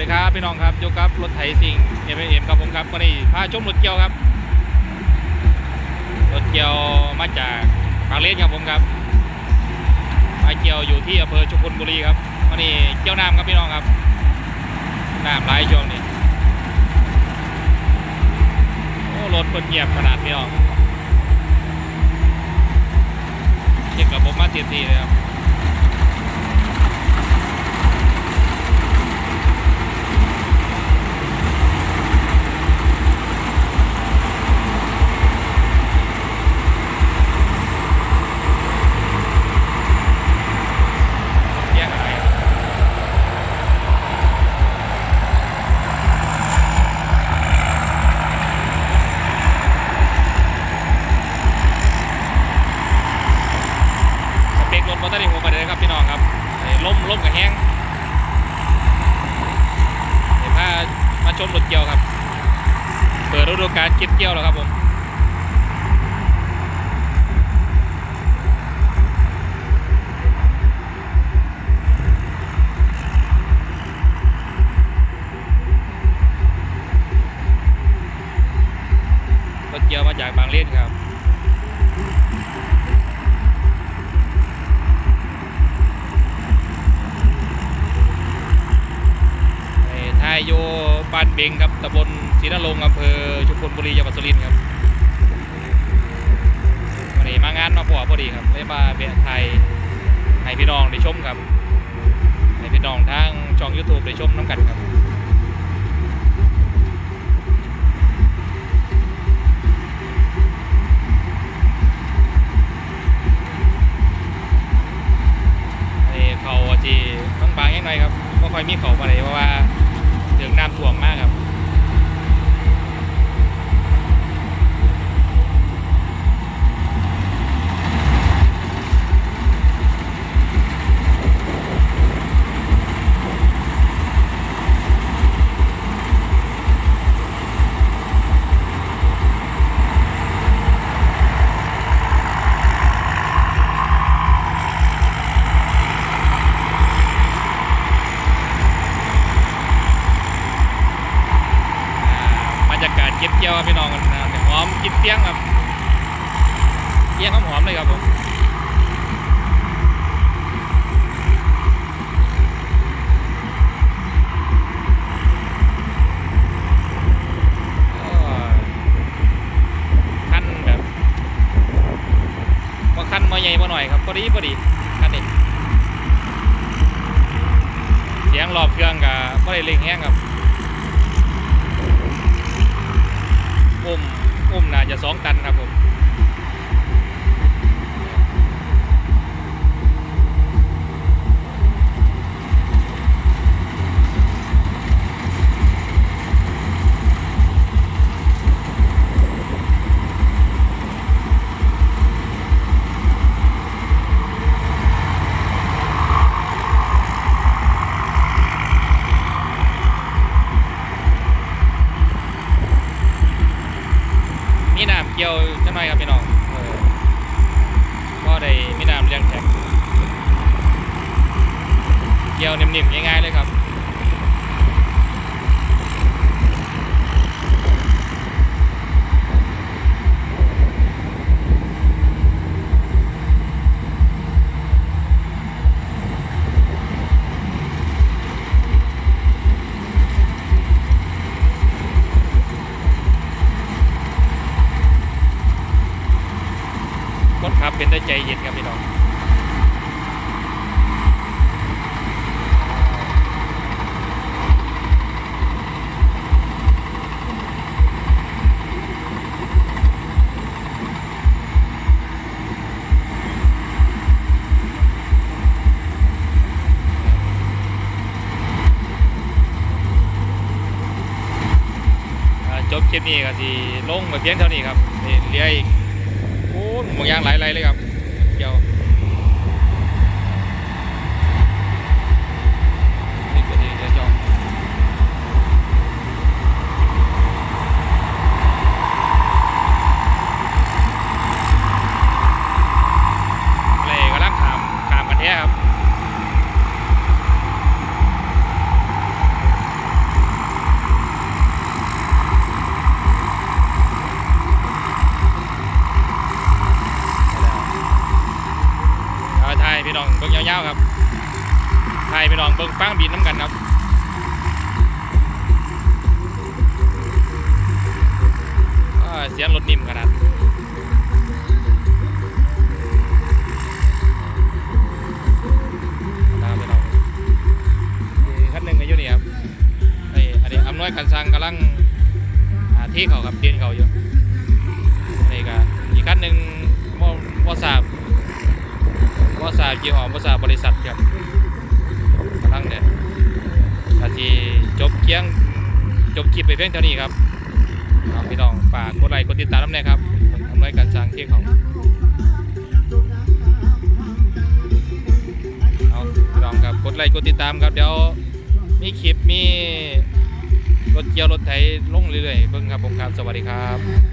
ดีครับพี่น้องครับยกครับรถไถสิงเอ็มเอ็มครับผมครับวันนี้พาชมรถเกี่ยวครับรถเกี่ยวมาจากบางเลนครับผมครับมาเกี่ยวอยู่ที่อำเภอชุมพลบุรีครับวันนี้เกี่ยวน้ำครับพี่น้องครับน้ำไหลายช่วงนี้โอ้รถเปิดเงียบขนาดพี่น้องเช็คระบบมาเต็มที่เลยครับ ล้มล้มกับแห้งเดี๋ยวพามาชมรถเกี่ยวครับ เปิดฤดูกาลเก็บเกี่ยวแล้วครับผมรถเกี่ยวมาจากบางเลนครับ ไอ้ทายโยบ้านเบงครับตำบลศรีนรงค์อำเภอชุมพลบุรีจังหวัดสุรินทร์ครับวันนี้มางานมาพอพอดีครับเลยมาเบียไทยให้พี่น้องได้ชมครับให้พี่น้องทางช่อง YouTube ได้ชมน้ำกันครับไอ้เขาจีบางบางๆยังหน่อยครับก็ค่อยมีเขามาเลยเพราะว่าถึงน้ำท่วมมากครับ อ่าบรรยากาศ เยี่ยวครับพี่น้องกันนะหอมกินเปี้ยงครับเปี้ยงหอมๆเลยครับผมขั้นแบบว่าขั้นมาใหญ่มาหน่อยครับพอดีพอดีขั้นนี้เสียงรอบเครื่องกับไม่ได้เร่งแห้งครับ จะสองตัน ได้มีน้ำเลี้ยงแท็กเกี่ยวนิ่มๆง่ายๆเลยครับ ใจเย็นครับพี่น้องจบคลิปนี้ก็สิลงไปเพียงเท่านี้ครับนี่เหลี้ยอีกโอ้หมวกยางหลายไรเลยครับ เกี่ยวนี่ก็ดีเดี๋ยวจองเลยกำลังขามขามกันแท้ครับ ไปนองเบิ้งยาวๆครับไทยไปลองเบิ่งฟังบีนน้ำกันครับอ้าเสียงรถนิ่มขนาดตามไปลองอีกขั้นหนึ่งก็อยู่นี่ครับไอ้อันนี้อำนวยการสร้างกำลังที่เขาครับเดินเขาอยู่นี่ก็อีกขั้นหนึ่งบ่บ่ทราบ บ่ทราบยี่ห้อบ่ทราบบริษัทครับกำลังเนี่ยอาจีจบเคียงจบคลิปไปเพียงเท่านี้ครับเอาพี่น้องฝากกดไลค์กดติดตามน้ำแน่ครับทำรายการสร้างที่ของเอาพี่น้องครับกดไลค์กดติดตามครับเดี๋ยวมีคลิปมีรถเกี่ยวรถไถลงเรื่อยๆเบิ่งครับผมครับสวัสดีครับ